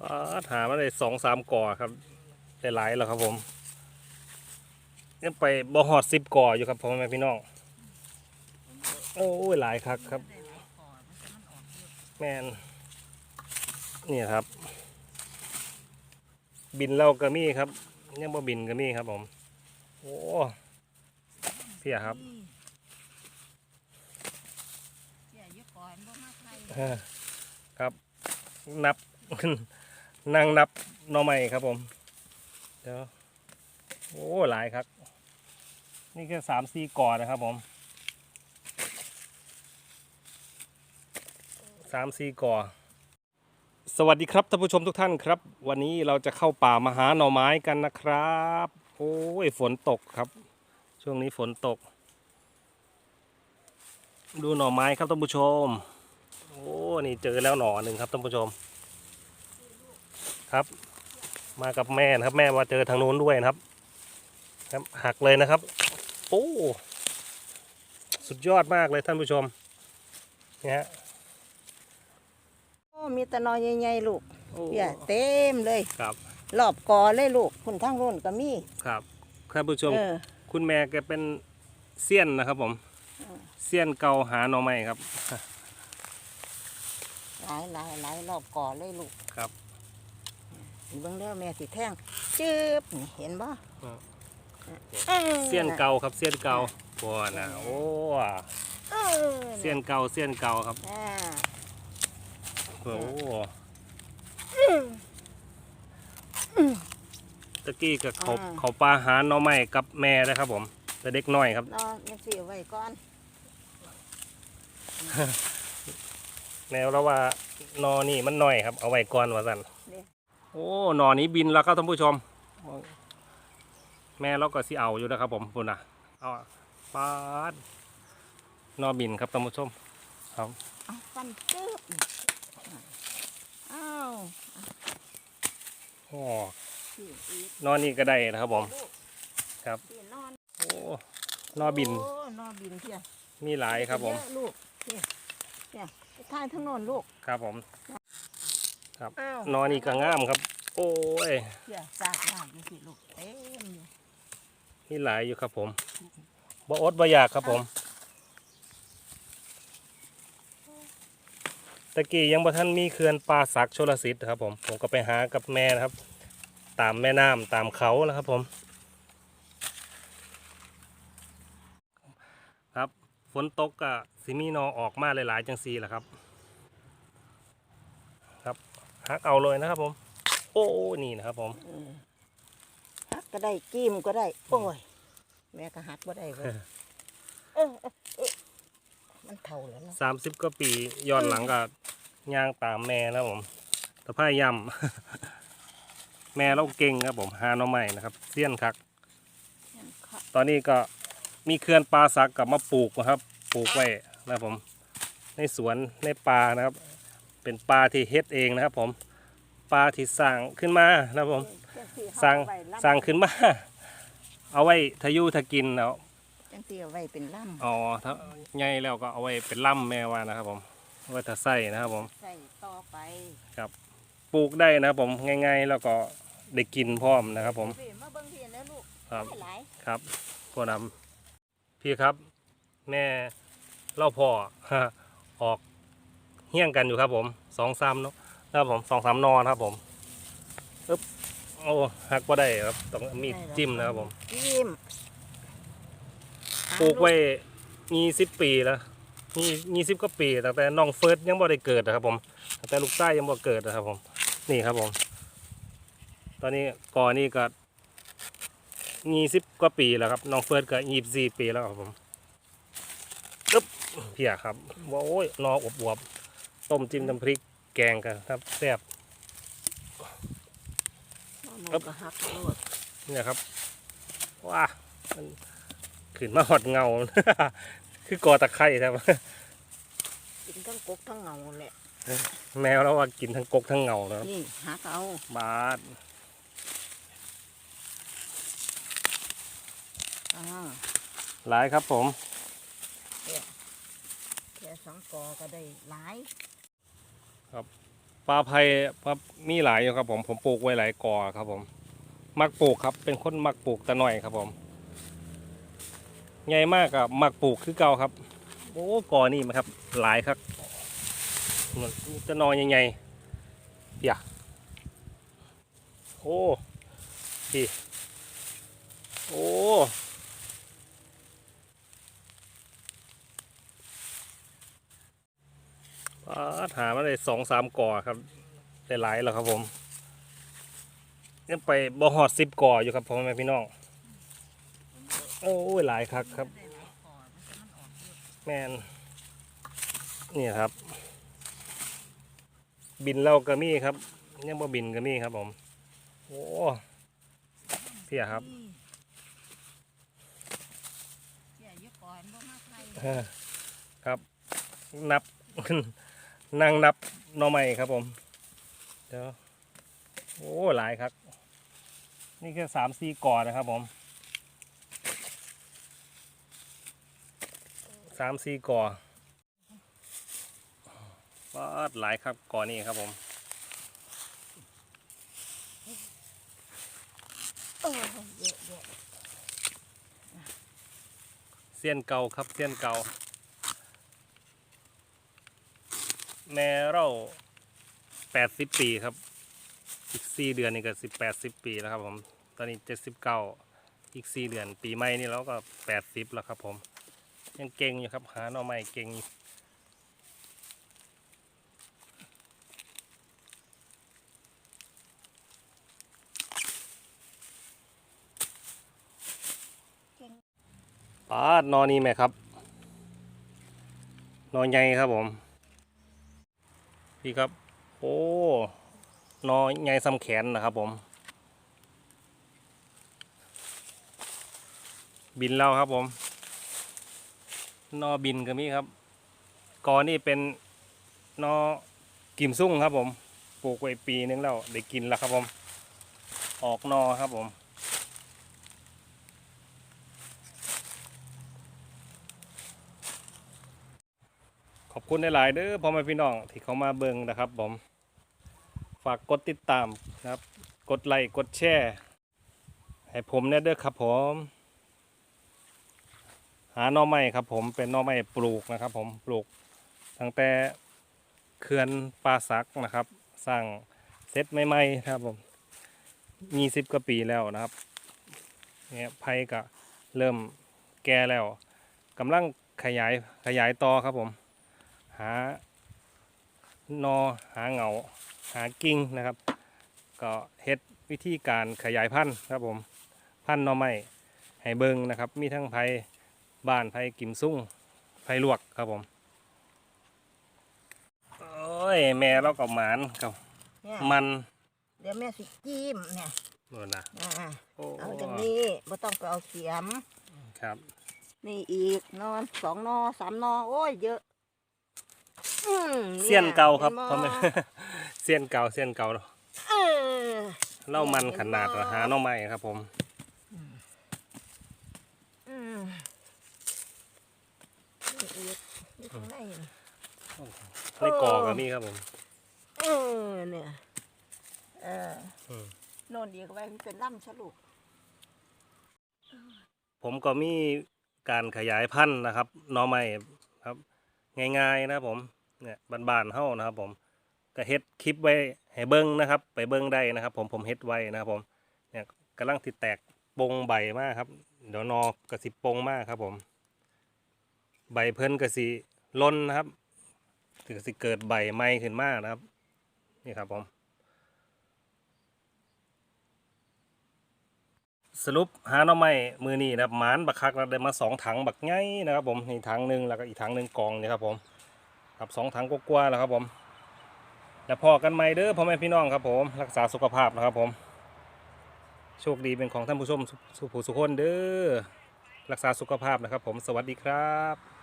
ปาดหามาได้สองสามก่อครับได้หลายแล้วครับผมยังไปบ่หอดสิบก่ออยู่ครับพ่อแม่พี่น้องโอ้ยหลายคักครับ แมนนี่ครับ บินเราก็มีครับยังบ่บินก็มีครับผมโอ้เพียครับเสียอยู่ก่อนบ่มาใครเออครับนับ นั่งนับหน่อไม้ครับผม เดี๋ยว โอ้หลายครับ นี่แค่สามสี่ก่อนนะครับผมสามสี่ก่อ สวัสดีครับท่านผู้ชมทุกท่านครับ วันนี้เราจะเข้าป่ามาหาหน่อไม้กันนะครับ โอ้ยฝนตกครับ ช่วงนี้ฝนตก ดูหน่อไม้ครับท่านผู้ชม โอ้ นี่เจอแล้วหน่อหนึ่งครับท่านผู้ชม ครับ มากับแม่นะครับ แม่มาเจอทางโน้นด้วยนะครับ ครับหักเลยนะครับ โอ้สุดยอดมากเลยท่านผู้ชมเนี่ยฮะโอ้มีแตะนอยใหญ่ๆลูกโอ้เปียเต็มเลยครับรอบกอเลยลูกคุณทั้งรุ่นก็มีครับท่านผู้ชมเออคุณแม่แกเป็นเซียนนะครับผมอืมเซียนเกาหาหน่อไม้ครับหลายหลายหลายรอบกอเลยลูกครับ เบิ่งเด้อแม่สิแท่งจืบนี่เห็นบ่อืมออเซียนเกาครับเซียนเกาบัวนะโอ้เออเซียนเกาเซียนเกาครับอ่าโอ้ตะกี้กับเขาเขาปลาหาหน่อไม้กับแม่นะครับผมแต่เด็กน้อยครับนอนยังสิเอาไว้ก่อนแนวแล้วว่านอนี่มันน้อยครับ เอาไว้ก่อนว่าสัน โอ้หนอนี้บินแล้วครับท่านผู้ชม แม่เราก็สิเอาอยู่นะครับผมคุณนะเอาปาดนอบินครับท่านผู้ชมครับเอาฟันจืบนี่อ้าวโอ้พี่อีกนอนี่ก็ได้นะครับผมลูกครับพี่นอนโอ้นอบินโอ้นอบินเพียมีหลายครับผมเยอะลูกเนี่ยเนี่ยไปทายทั้งโน้นลูกครับผม ครับ อ้าวนอนี่ก็งามครับ โอ้ยเดี๋ยวสากหน้าดูสิลูกเต็มอยู่มีหลายอยู่ครับผมบ่อดบ่อยากครับผม ตะกี้ยังบ่ท่านมีเขื่อนปลาสักชลสิทธิ์ครับผม ผมก็ไปหากับแม่นะครับ ตามแม่น้ำตามเขาแล้วครับผม ครับฝนตกก็สิมีหนอออกมาหลายๆจังซีแหละครับครับ หักเอาเลยนะครับผม โอ้นี่นะครับผมเออหักก็ได้จิ้มก็ได้ โอ้ย แม่ก็หักก็ได้เว้ยเออเออเออมันเท่าแล้วเนาะสามสิบกว่าปีย้อนหลังก็ย่างตามแม่นะครับผมตะไคร่ยำแม่เราเก่งครับผมหาหน่อใหม่นะครับเสี้ยนคัก ตอนนี้ก็มีเคลื่อนปลาสักกลับมาปลูกนะครับ ปลูกไว้นะครับผม ในสวนในป่านะครับ เป็นปลาที่เฮ็ดเองนะครับ ผมปลาที่สร้างขึ้นมานะครับผมสร้างสร้างขึ้นมา เอาไว้ทะยุทะกินแล้วจังสีเอาไว้เป็นล่อ๋อถ้าใหญ่แล้วก็เอาไว้เป็นล่ำแม่ว่านะครับ ผมเอาไว้ถ้าใส่นะครับ ผมำใส่ต่อไปปลูกได้นะครับผมง่ายๆแล้วก็ได้กินพร้อมนะครับ ผมพี่มาเบิ่งพี่แล้วลูกครับหลายครับพ่อนำพี่ครับ แม่เล่าพ่อออก เฮี้ยงกันอยู่ครับผมสองสามเนาะนะครับผมสองสามนอนครับผมอึ๊บโอ้หักว่าได้ครับต้องมีดจิ้มนะครับผมจิ้มปลูกไว้ยี่สิบปีแล้วนี่ยี่สิบกว่าปีตั้งแต่น้องเฟิร์สยังบ่ได้เกิดนะครับผมตั้งแต่ลูกใต้ยังบ่เกิดนะครับผม นี่ครับผม ตอนนี้ก่อนี่ก็ยี่สิบกว่าปีแล้วครับน้องเฟิร์สก็ยี่สิบสี่ปีแล้วครับผมอึ๊บเพียครับว่าโอ้ยนออบอวบๆ ต้มจิ้มน้ำพริกแกงกันครับแซ่บมันก็หักโลดนี่นะครับว้ามันขึ้นมาหอดเงา คือกอตะไคร่ครับกินทั้งกบทั้งเงาแหละแมวแล้วว่ากินทั้งกกทั้งเงาแล้วนี่หักเอาบาดอ่าหลายครับผมแค่สองกอก็ได้หลาย ปลาไผ่ครับมีหลายอยู่ครับ ผมผมปลูกไว้หลายกอครับ ผม มักปลูกครับ เป็นคนมักปลูกแต่หน่อยครับ ผมใหญ่มากกับมักปลูกคือเก่าครับโอ้กอนี่มาครับ หลายครับมันจะนอนใหญ่ๆเดี๋ยวโอ้พี่โอ้ปาด หามาได้สองสามก่อครับได้หลายแล้วครับผมยังไปบ่หอดสิบก่ออยู่ครับพ่อแม่พี่น้องโอ้ยหลายครับครับ แมนนี่ครับ บินเราก็มีครับยังบ่บินก็มีครับผมโอ้เพียครับเสียอยู่ก่อนบ่มาไทยเออครับนับ นั่งนับหน่อไม้ครับผมเดี๋ยวโอ้หลายครับ นี่แค่สามสี่ก่อนนะครับผมสามสี่ก่อปาดหลายครับก่อนี่ครับผมเออเยอะเยอะเสี้ยนเก่าครับเสี้ยนเก่า แม่เราแปดสิบปีครับ อีกสี่เดือนนี่ก็สิบแปดสิบปีแล้วครับผม ตอนนี้เจ็ดสิบเก้าอีกสี่เดือน ปีใหม่นี่เราก็แปดสิบแล้วครับผม ยังเก่งอยู่ครับ หาหน่อไม้เก่งอยู่ปาดนอนนี่ไหมครับ นอนใหญ่ครับผม พี่ครับ โอ้นอนใหญ่ซ้ำแขนนะครับผม บินแล้วครับผม นอบินก็มีครับ กอนี่เป็นนอกิมซุ่งครับผม ปลูกไว้ปีนึงแล้วได้กินแล้วครับผม ออกนอครับผม อบคุณหลายๆเด้อพ่อแม่พี่น้องที่เขามาเบิ่งนะครับผม ฝากกดติดตามนะครับ กดไลค์กดแชร์ให้ผมเนี่ยเด้อครับผม หาหน่อไม้ครับผมเป็นหน่อไม้ปลูกนะครับ ผมปลูกตั้งแต่เขื่อนป่าสักนะครับ สร้างเซตใหม่ๆนะครับผมมีสิบกว่าปีแล้วนะครับเนี่ยไผ่ก็เริ่มแก่แล้วกำลังขยายขยายต่อครับผม หานอหาเหงาหากิ่งนะครับ ก็เฮ็ดวิธีการขยายพันธุ์ครับผมพันธุ์หน่อไม้ให้เบิงนะครับ มีทั้งไผ่บ้านไผ่กิมซุ่งไผ่ลวกครับผมโอ้ยแม่เราก็หมานครับเนี่ยมันเดี๋ยวแม่สิจิ้มเนี่ยนู่นนะอ่าโอ้เอาจากนี้บ่ต้องไปเอาเสียม ครับ นี่อีกนอนสองนอสามนอโอ้ยเยอะอืม เสี้ยนเก่าครับห็นพ่อแม่เสี้ยนเก่าเสี้ยนเก่าเออเล่ามันขนาดหาหน่อไม้ครับ ผมอืมนี่อีกนี่ข้างในนี่ในกอก็มีครับผมเออเนี่ยเอออืมโน่นอีกไว้มันเป็นล่ำฉลุกผมก็มีการขยายพันธุ์นะครับหน่อไม้ครับ ง่ายๆนะครับผม เนี่ยบ้านๆเฮานะครับ ผมก็เฮ็ดคลิปไว้ให้เบิ้งนะครับ ไปเบิ้งได้นะครับ ผมผมเฮ็ดไว้นะครับ ผมเนี่ยกำลังติดแตกปงใบมากครับ เดี๋ยวนอกระสิปงมากครับผม ใบเพิ่นกระสิล้นนะครับถึงสิเกิดใบใหม่ขึ้นมากนะครับ นี่ครับผมสรุปหาหน่อไม้มือนี้นะครับหมานบักคักเราได้มาสองถังบักไงนะครับ ผมนี่ถังหนึ่งแล้วก็อีกถังหนึ่งกองนี่ครับผม ครับสองถังกว่าๆแล้วครับผม แล้วพอกันไหมเด้อพ่อแม่พี่น้องครับผม รักษาสุขภาพนะครับผม โชคดีเป็นของท่านผู้ชมสุผู้สุขคนเด้อ รักษาสุขภาพนะครับผม สวัสดีครับ